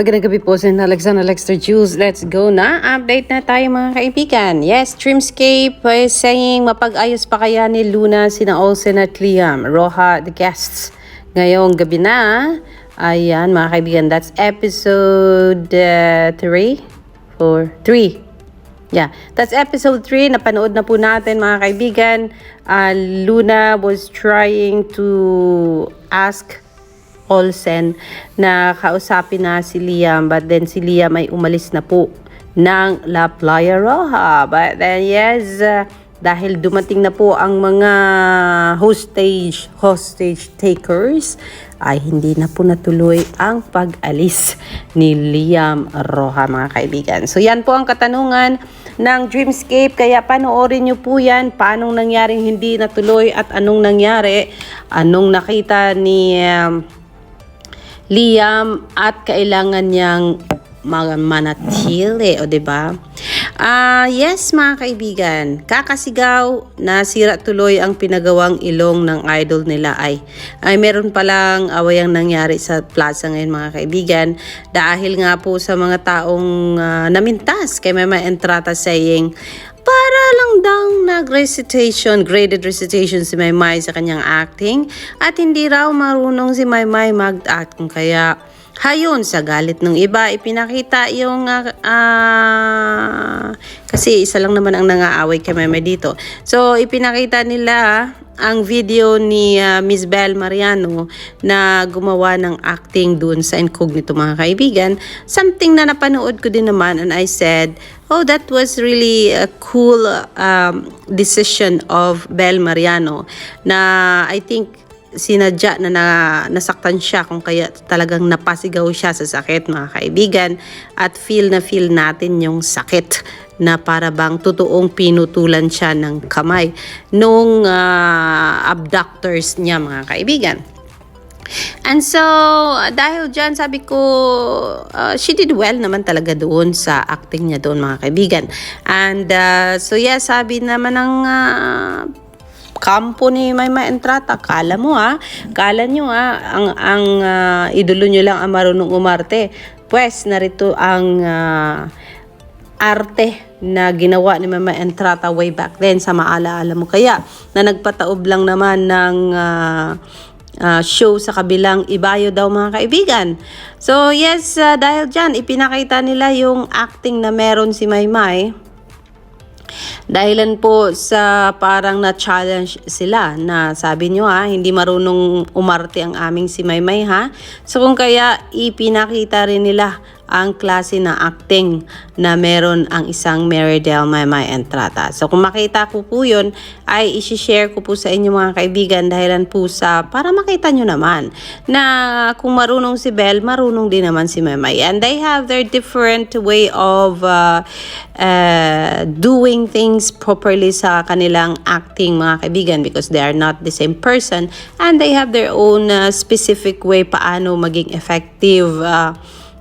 Magandang gabi po sa Alexander Lexter Jules. Let's go na. Update na tayo mga kaibigan. Yes, Dreamscape is saying mapag-ayos pa kaya ni Luna, sina Olsen at Liam. Roha, the guests. Ngayong gabi na. Ayan mga kaibigan, that's episode 3? 4? 3. Yeah, that's episode 3. Napanood na po natin mga kaibigan. Uh, Luna was trying to ask Olsen na kausapin na si Liam but then si Liam ay umalis na po ng La Playa Roja. But then yes, uh, dahil dumating na po ang mga hostage, hostage takers, ay hindi na po natuloy ang pag-alis ni Liam Roja mga kaibigan. So yan po ang katanungan ng Dreamscape. Kaya panoorin nyo po yan. Paanong nangyaring hindi natuloy at anong nangyari. Anong nakita ni um, Liam at kailangan niyang manatili, o ba? Ah, yes mga kaibigan, kakasigaw nasira tuloy ang pinagawang ilong ng idol nila. Ay ay meron palang away ang nangyari sa plaza ngayon mga kaibigan. Dahil nga po sa mga taong ah, namintas kay Mama Entrata saying para lang daw nag-recitation, graded recitation si Maymay sa kanyang acting. At hindi raw marunong si Maymay mag-act. Kaya hayon sa galit ng iba ipinakita yung ah, kasi isa lang naman ang nangaaway kay Maymay dito. So ipinakita nila ang video ni ah, Miss Belle Mariano na gumawa ng acting dun sa incognito mga kaibigan. Something na napanood ko din naman and I said, oh that was really a cool um, decision of Belle Mariano na I think sinadya na, na nasaktan siya kung kaya talagang napasigaw siya sa sakit mga kaibigan at feel na feel natin yung sakit na para bang totoong pinutulan siya ng kamay nung ah, abductors niya mga kaibigan. And so, dahil dyan, sabi ko, uh, she did well naman talaga doon sa acting niya doon, mga kaibigan. And uh, so, yeah, sabi naman ng uh, kampo ni Mayma Entrata, kala mo ha, kala nyo ha, ang, ang uh, idolo nyo lang ang marunong umarte. Pues, narito ang uh, arte na ginawa ni Mama Entrata way back then sa maalaala mo kaya na nagpataob lang naman ng uh, uh, show sa kabilang ibayo daw mga kaibigan. So yes, uh, dahil dyan, ipinakita nila yung acting na meron si Maymay. Dahilan po sa parang na-challenge sila na sabi nyo ha, hindi marunong umarte ang aming si Maymay ha. So kung kaya ipinakita rin nila ang klase na acting na meron ang isang Meridel Maymay Entrata. So kung makita ko po yun, ay isi-share ko po sa inyo mga kaibigan dahilan po sa para makita nyo naman na kung marunong si Belle, marunong din naman si Maymay. And they have their different way of uh, uh, doing things properly sa kanilang acting mga kaibigan because they are not the same person and they have their own uh, specific way paano maging effective uh,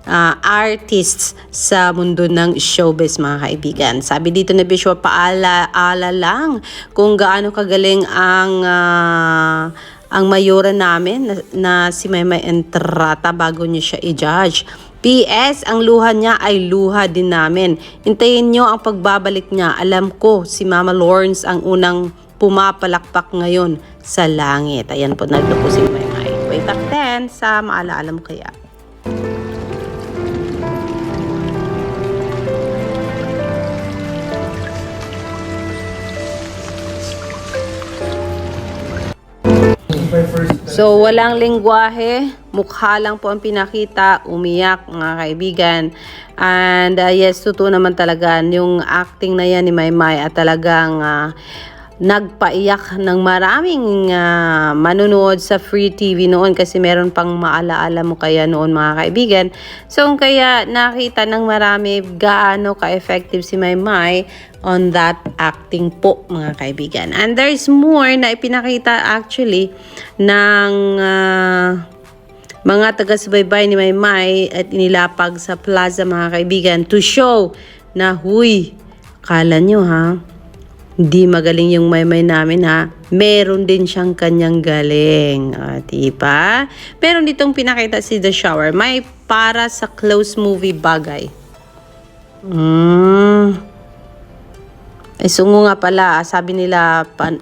uh, artists sa mundo ng showbiz mga kaibigan. Sabi dito na Bishop, paala-ala lang kung gaano kagaling ang uh, ang mayora namin na, na si Maymay Entrata bago niyo siya i-judge. PS, ang luha niya ay luha din namin. Hintayin niyo ang pagbabalik niya. Alam ko, si Mama Lawrence ang unang pumapalakpak ngayon sa langit. Ayan po, naglupo si Maymay. Way back then, sa maalaala mo kaya. So, walang lingwahe, mukha lang po ang pinakita, umiyak mga kaibigan. And uh, yes, totoo naman talaga yung acting na yan ni Maymay at talagang uh, nagpaiyak ng maraming uh, manunood sa free TV noon kasi meron pang maalaala mo kaya noon mga kaibigan. So kaya nakita ng marami gaano ka-effective si Maymay on that acting po mga kaibigan. And there's more na ipinakita actually ng uh, mga taga-subaybay ni Maymay at inilapag sa plaza mga kaibigan to show na huy, kala nyo ha, hindi magaling yung maymay namin ha. Meron din siyang kanyang galing. O, diba? Meron ditong pinakita si The Shower. May para sa close movie bagay. Mm. Eh, sungo nga pala, sabi nila, pan,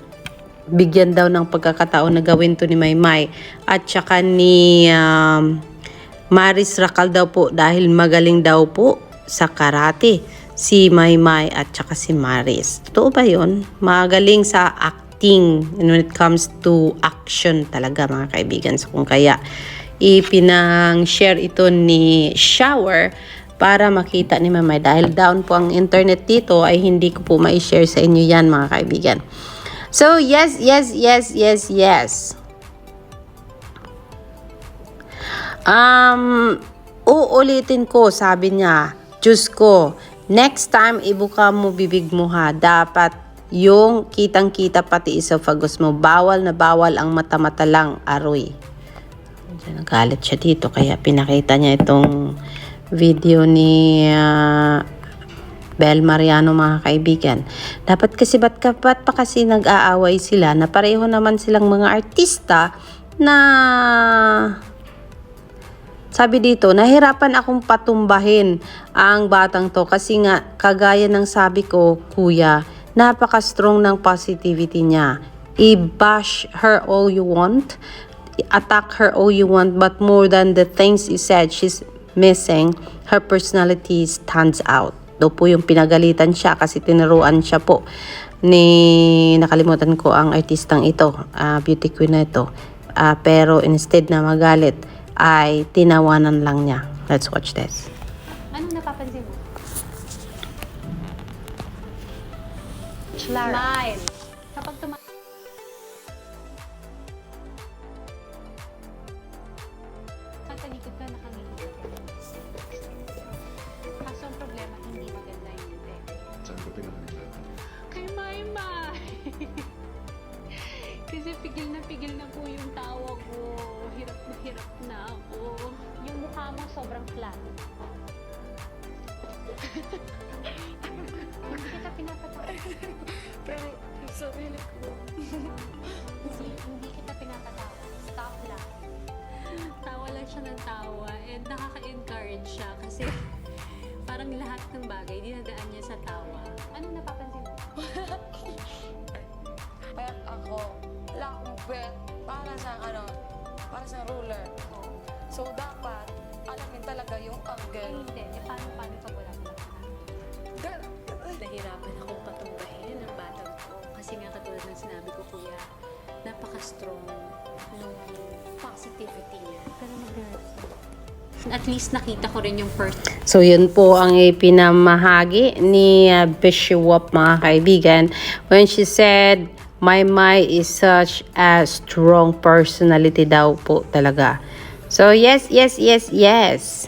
bigyan daw ng pagkakataon na gawin to ni Maymay. At saka ni um, Maris Rakal daw po dahil magaling daw po sa karate si Maymay at saka si Maris. Totoo ba yun? Magaling sa acting and when it comes to action talaga mga kaibigan. So kung kaya ipinang-share ito ni Shower para makita ni Mamay. Dahil down po ang internet dito ay hindi ko po ma-share sa inyo yan mga kaibigan. So yes, yes, yes, yes, yes. Um, uulitin ko, sabi niya, Diyos ko, next time ibuka mo bibig mo ha, dapat yung kitang-kita pati esophagus mo, bawal na bawal ang mata-mata lang, aroy. Diyan, nagalit siya dito, kaya pinakita niya itong video ni ah, Bel Mariano mga kaibigan. Dapat kasi ba't, ka, ba't pa kasi nag-aaway sila na pareho naman silang mga artista na sabi dito, nahirapan akong patumbahin ang batang to kasi nga kagaya ng sabi ko, kuya, napaka-strong ng positivity niya. I-bash her all you want, attack her all you want, but more than the things you said, she's missing, her personality stands out. Daw po yung pinagalitan siya kasi tinuruan siya po ni nakalimutan ko ang artistang ito, ah, beauty queen na ito. Ah, pero instead na magalit, ay tinawanan lang niya. Let's watch this. Anong napapansin mo? Lara. Smile. Kapag tuma... Natalikod ka, nakangilid ka. Kaso ang problema, hindi maganda yung ngiti. Saan ko pinakalitan? Kay Maymay! Kasi pigil na pigil na po yung tawa ko. Hirap na hirap na ako. Yung mukha mo sobrang flat. hindi kita pinapatawa. Pero yung sarili ko. Hindi, hindi kita pinapatawa. Stop lang. Tawa lang siya ng tawa and nakaka-encourage siya kasi parang lahat ng bagay dinadaan niya sa tawa. Ano napapansin mo? Parang ako, wala akong bet. Para sa ano, para sa ruler. So dapat, alamin talaga yung Eh, angle. hindi. Eh, paano, paano pag wala mo? Girl, Nahirapan akong patumbahin ang batang ko. Kasi nga katulad ng sinabi ko, kuya, napaka-strong ng positivity niya. Pero At least nakita ko rin yung first So yun po ang ipinamahagi ni uh, Bishop mga kaibigan when she said my my is such a strong personality daw po talaga. So yes, yes, yes, yes.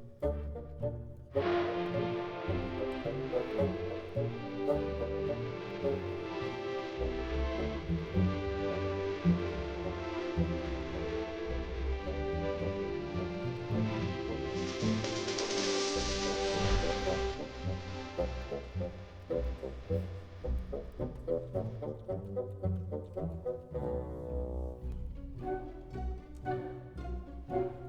Thank you.